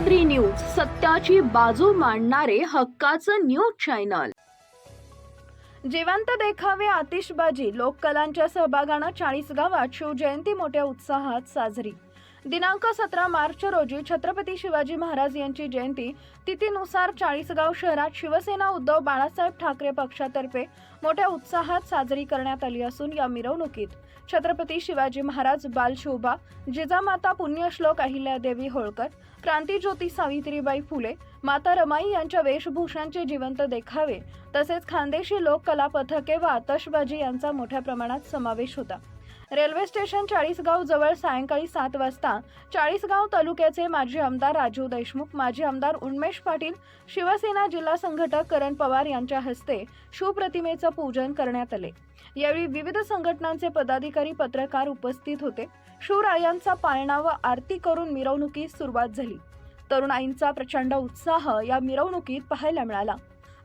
Sahyadri news सत्याची बाजू मांडणारे हक्काचं न्यूज चॅनल. जिवंत देखावे आतिषबाजी लोककलांच्या सहभागानं चाळीस गावात शिवजयंती मोठ्या उत्साहात साजरी. दिनांक सतरा मार्च रोजी छत्रपती शिवाजी महाराज यांची जयंती. तिथीनुसार चाळीसगाव शहरात शिवसेना उद्धव बाळासाहेब ठाकरे पक्षातर्फे मोठ्या उत्साहात साजरी करण्यात आली असून या मिरवणुकीत छत्रपती शिवाजी महाराज बालशोभा जिजामाता पुण्यश्लोक अहिल्यादेवी होळकर क्रांतीज्योती सावित्रीबाई फुले माता रमाई यांच्या वेशभूषांचे जिवंत देखावे तसेच खानदेशी लोककला पथके व आतषबाजी यांचा मोठ्या प्रमाणात समावेश होता. रेल्वे स्टेशन चाळीसगाव जवळ सायंकाळी सात वाजता चाळीसगाव तालुक्याचे माजी आमदार राजू देशमुख माजी आमदार उन्मेश पाटील शिवसेना जिल्हा संघटक करण पवार यांच्या हस्ते शिवप्रतिमेचं पूजन करण्यात आले. यावेळी विविध संघटनांचे पदाधिकारी पत्रकार उपस्थित होते. शिवरायांचा पाळणा व आरती करून मिरवणुकीस सुरुवात झाली. तरुणाईंचा प्रचंड उत्साह या मिरवणुकीत पाहायला मिळाला.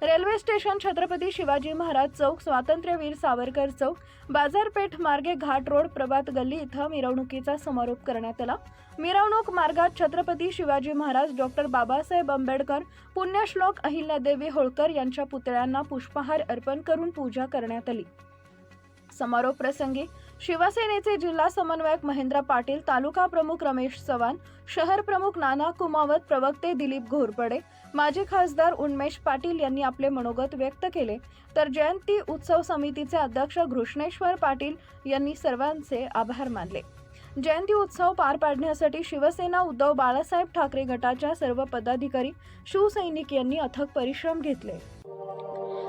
रेल्वे स्टेशन छत्रपती शिवाजी महाराज चौक स्वातंत्र्यवीर सावरकर चौक बाजारपेठ मार्गे घाट रोड प्रभात गल्ली इथं मिरवणुकीचा समारोप करण्यात आला. मिरवणूक मार्गात छत्रपती शिवाजी महाराज डॉक्टर बाबासाहेब आंबेडकर पुण्यश्लोक अहिल्यादेवी होळकर यांच्या पुतळ्यांना पुष्पहार अर्पण करून पूजा करण्यात आली. समारोप प्रसंगी शिवसेनेचे जिल्हा समन्वयक महेंद्र पाटील तालुका प्रमुख रमेश चव्हाण शहर प्रमुख नाना कुमावत प्रवक्ते दिलीप घोरपडे माजी खासदार उन्मेश पाटील यांनी आपले मनोगत व्यक्त केले. तर जयंती उत्सव समितीचे अध्यक्ष घृष्णेश्वर पाटील यांनी सर्वांचे आभार मानले. जयंती उत्सव पार पाडण्यासाठी शिवसेना उद्धव बाळासाहेब ठाकरे गटाच्या सर्व पदाधिकारी शिवसैनिक यांनी अथक परिश्रम घेतले.